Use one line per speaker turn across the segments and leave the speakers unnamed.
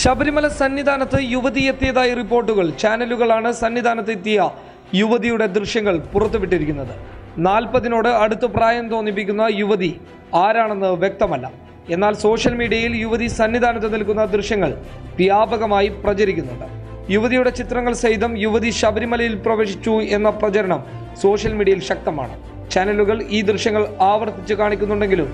ശബരിമല സന്നിധാനത്ത് യുവതി എത്തിയതായി റിപ്പോർട്ടുകൾ. ചാനലുകളാണ് സന്നിധാനത്ത് എത്തിയ യുവതിയുടെ ദൃശ്യങ്ങൾ പുറത്തുവിട്ടിരിക്കുന്നത്. നാൽപ്പതിനോട് അടുത്ത് പ്രായം തോന്നിപ്പിക്കുന്ന യുവതി ആരാണെന്ന് വ്യക്തമല്ല. എന്നാൽ സോഷ്യൽ മീഡിയയിൽ യുവതി സന്നിധാനത്ത് നിൽക്കുന്ന ദൃശ്യങ്ങൾ വ്യാപകമായി പ്രചരിക്കുന്നുണ്ട്. യുവതിയുടെ ചിത്രങ്ങൾ സഹിതം യുവതി ശബരിമലയിൽ പ്രവേശിച്ചു എന്ന പ്രചരണം സോഷ്യൽ മീഡിയയിൽ ശക്തമാണ്. ചാനലുകൾ ഈ ദൃശ്യങ്ങൾ ആവർത്തിച്ച് കാണിക്കുന്നുണ്ടെങ്കിലും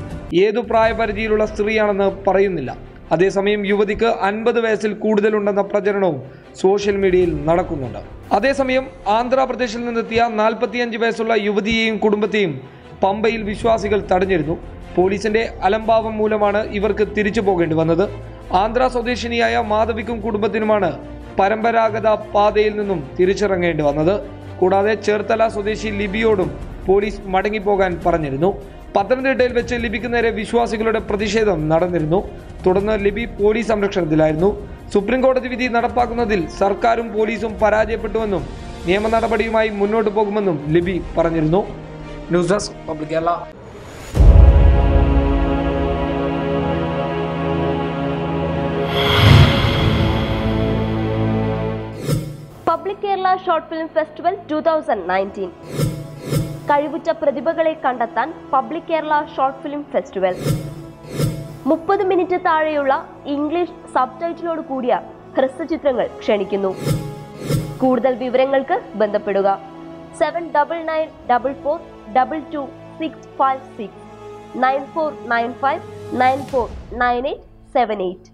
ഏതു പ്രായപരിധിയിലുള്ള സ്ത്രീയാണെന്ന് പറയുന്നില്ല. അതേസമയം യുവതിക്ക് അൻപത് വയസ്സിൽ കൂടുതലുണ്ടെന്ന പ്രചരണവും സോഷ്യൽ മീഡിയയിൽ നടക്കുന്നുണ്ട്. അതേസമയം ആന്ധ്രാപ്രദേശിൽ നിന്നെത്തിയ നാൽപ്പത്തിയഞ്ച് വയസ്സുള്ള യുവതിയെയും കുടുംബത്തെയും പമ്പയിൽ വിശ്വാസികൾ തടഞ്ഞിരുന്നു. പോലീസിന്റെ അലംഭാവം മൂലമാണ് ഇവർക്ക് തിരിച്ചു പോകേണ്ടി വന്നത്. ആന്ധ്ര സ്വദേശിനിയായ മാധവിക്കും കുടുംബത്തിനുമാണ് പരമ്പരാഗത പാതയിൽ നിന്നും തിരിച്ചിറങ്ങേണ്ടി വന്നത്. കൂടാതെ ചേർത്തല സ്വദേശി ലിബിയോടും പോലീസ് മടങ്ങിപ്പോകാൻ പറഞ്ഞിരുന്നു. പത്തനംതിട്ടയിൽ വെച്ച് ലിബിക്ക് നേരെ വിശ്വാസികളുടെ പ്രതിഷേധം നടന്നിരുന്നു. തുടർന്ന് ലിബി പോലീസ് സംരക്ഷണത്തിലായിരുന്നു. സുപ്രീംകോടതി വിധി നടപ്പാക്കുന്നതിൽ സർക്കാരും പോലീസും പരാജയപ്പെട്ടുവെന്നും നിയമ നടപടിയുമായി മുന്നോട്ട് പോകുമെന്നും ലിബി പറഞ്ഞിരുന്നു. News desk public Kerala.
Public Kerala short film festival two thousand nineteen. കഴിവുറ്റ പ്രതിഭകളെ കണ്ടെത്താൻ public Kerala short film festival. മുപ്പത് മിനിറ്റ് താഴെയുള്ള ഇംഗ്ലീഷ് സബ് ടൈറ്റിലോട് കൂടിയ ഹ്രസ്വചിത്രങ്ങൾ ക്ഷണിക്കുന്നു. കൂടുതൽ വിവരങ്ങൾക്ക് ബന്ധപ്പെടുക. Seven double nine double four double two six five six. Nine four nine five nine four nine eight seven eight.